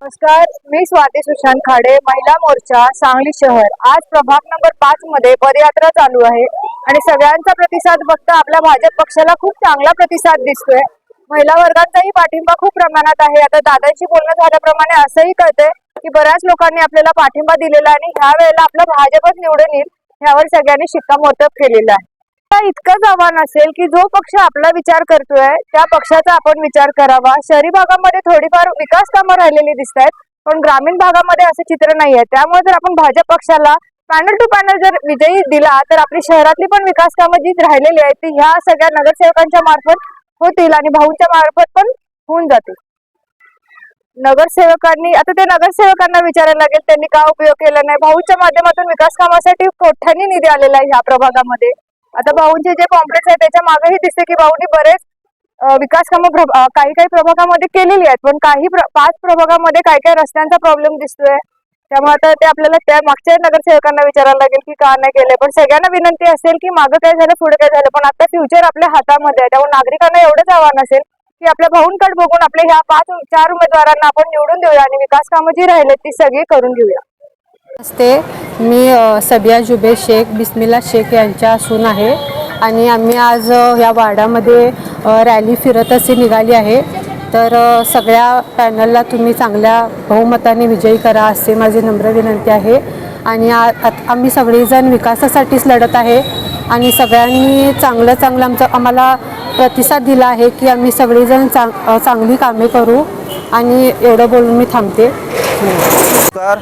नमस्कार मी स्वाती सुशांत खाडे महिला मोर्चा सांगली शहर. आज प्रभाग नंबर पाच मध्ये पदयात्रा चालू आहे आणि सगळ्यांचा प्रतिसाद बघता आपल्या भाजप पक्षाला खूप चांगला प्रतिसाद दिसतोय. महिला वर्गाचाही पाठिंबा खूप प्रमाणात आहे. आता दादांशी बोलणं झाल्याप्रमाणे असंही कळतंय की बऱ्याच लोकांनी आपल्याला पाठिंबा दिलेला आहे आणि ह्या वेळेला आपला भाजपच निवडून येईल ह्यावर सगळ्यांनी शिक्कामोर्तब केलेलं आहे. इतकंच आव्हान असेल की जो पक्ष आपला विचार करतोय त्या पक्षाचा आपण विचार करावा. शहरी भागामध्ये थोडीफार विकास कामं राहिलेली दिसत आहेत पण ग्रामीण भागामध्ये असं चित्र नाहीये. त्यामुळे जर आपण भाजप पक्षाला पॅनल टू पॅनल जर विजयी दिला तर आपली शहरातली पण विकास कामं जी राहिलेली आहेत ती ह्या सगळ्या नगरसेवकांच्या मार्फत होतील आणि भाऊच्या मार्फत पण होऊन जातील. नगरसेवकांनी आता ते नगरसेवकांना विचारायला लागेल त्यांनी का उपयोग केला नाही? भाऊच्या माध्यमातून विकास कामासाठी कोट्यानी निधी आलेला आहे ह्या प्रभागामध्ये. आता भाऊंचे जे कॉम्प्लेक्स आहे त्याच्या मागेही दिसते की भाऊंनी बरेच विकास कामं प्र- काही काही प्रभागामध्ये केलेली आहेत पण काही पाच प्रभागामध्ये काही काही रस्त्यांचा प्रॉब्लेम दिसतोय. त्यामुळे आता ते आपल्याला त्या मागच्या नगरसेवकांना विचारायला लागेल की का नाही केलंय. पण सगळ्यांना विनंती असेल की मागं काय झालं पुढे काय झालं पण आता फ्युचर आपल्या हातामध्ये आहे. त्यामुळे नागरिकांना एवढंच आव्हान असेल की आपल्या भाऊंकडे बघून आपल्या ह्या पाच चार उमेदवारांना आपण निवडून देऊया आणि विकास कामं जी राहिलेत ती सगळी करून घेऊया. नमस्ते. मी सबिया जुबे शेख बिस्मिल्ला शेख यांच्या असून आहे. आणि आम्ही आज या वार्डामध्ये रॅली फिरत अशी निघाली आहे. तर सगळ्या पॅनलला तुम्ही चांगल्या बहुमताने विजयी करा असे माझी नम्र विनंती आहे. आणि आ- आम्ही सगळेजण विकासासाठीच लढत आहे आणि सगळ्यांनी चांगलं चांगलं आमचं आम्हाला प्रतिसाद दिला आहे की आम्ही सगळेजण चांग चांगली कामे करू आणि एवढं बोलून मी थांबते. नमस्कार.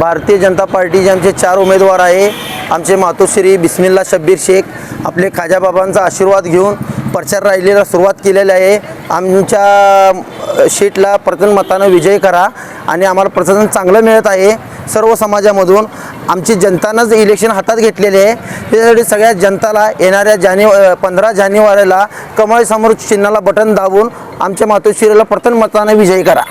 भारतीय जनता पार्टीचे आमचे चार उमेदवार आहे आमचे मातोश्री बिस्मिल्ला शब्बीर शेख आपले खाजाबाबांचा आशीर्वाद घेऊन प्रचार राहिलेला सुरुवात केलेली आहे. आमच्या शीटला प्रथम मतानं विजय करा आणि आम्हाला प्रचंड चांगलं मिळत आहे. सर्व समाजामधून आमची जनतानंच इलेक्शन हातात घेतलेले आहे. त्यासाठी सगळ्या जनताला येणाऱ्या जानेव पंधरा जानेवारीला कमळसमोर चिन्हाला बटन दाबून आमच्या मातोश्रीला प्रथम मतानं विजयी करा.